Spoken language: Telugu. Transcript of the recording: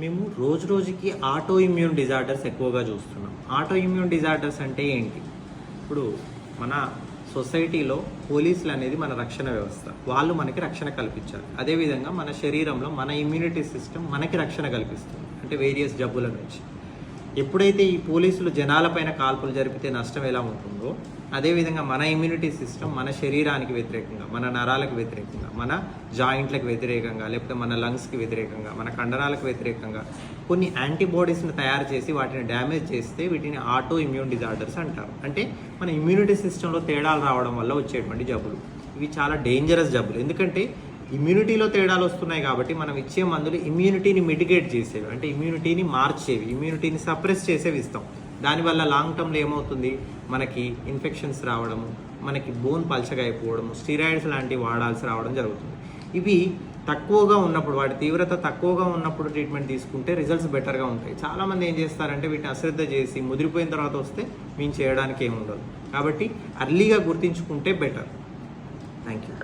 మేము రోజు రోజుకి ఆటో ఇమ్యూన్ డిజార్డర్స్ ఎక్కువగా చూస్తున్నాం. ఆటో ఇమ్యూన్ డిజార్డర్స్ అంటే ఏంటి? ఇప్పుడు మన సొసైటీలో పోలీసులు అనేది మన రక్షణ వ్యవస్థ. వాళ్ళు మనకి రక్షణ కల్పించారు అదేవిధంగా మన శరీరంలో మన ఇమ్యూనిటీ సిస్టమ్ మనకి రక్షణ కల్పిస్తుంది. అంటే వేరియస్ జబ్బుల నుంచి. ఎప్పుడైతే ఈ పోలీసులు జనాలపైన కాల్పులు జరిపితే నష్టం ఎలా ఉంటుందో అదేవిధంగా మన ఇమ్యూనిటీ సిస్టమ్ మన శరీరానికి వ్యతిరేకంగా మన నరాలకు వ్యతిరేకంగా మన జాయింట్లకు వ్యతిరేకంగా లేకపోతే మన లంగ్స్కి వ్యతిరేకంగా మన కండరాలకు వ్యతిరేకంగా కొన్ని యాంటీబాడీస్ని తయారు చేసి వాటిని డ్యామేజ్ చేస్తే వీటిని ఆటో ఇమ్యూన్ డిజార్డర్స్ అంటారు. అంటే మన ఇమ్యూనిటీ సిస్టంలో తేడాలు రావడం వల్ల వచ్చేటువంటి జబ్బులు. ఇవి చాలా డేంజరస్ జబ్బులు. ఎందుకంటే ఇమ్యూనిటీలో తేడాలు వస్తున్నాయి కాబట్టి మనం ఇచ్చే మందులు ఇమ్యూనిటీని మిటిగేట్ చేసేవి. అంటే ఇమ్యూనిటీని మార్చేవి. ఇమ్యూనిటీని సప్రెస్ చేసేవి ఇస్తాం. దానివల్ల లాంగ్ టర్మ్లో ఏమవుతుంది? మనకి ఇన్ఫెక్షన్స్ రావడము మనకి బోన్ పలచగా అయిపోవడము స్టీరాయిడ్స్ లాంటివి వాడాల్సి రావడం జరుగుతుంది. ఇవి తక్కువగా ఉన్నప్పుడు వాటి తీవ్రత తక్కువగా ఉన్నప్పుడు ట్రీట్మెంట్ తీసుకుంటే రిజల్ట్స్ బెటర్గా ఉంటాయి. చాలామంది ఏం చేస్తారంటే వీటిని అశ్రద్ధ చేసి ముదిరిపోయిన తర్వాత వస్తే మేము చేయడానికి ఏముండదు కాబట్టి అర్లీగా గుర్తించుకుంటే బెటర్ థ్యాంక్ యూ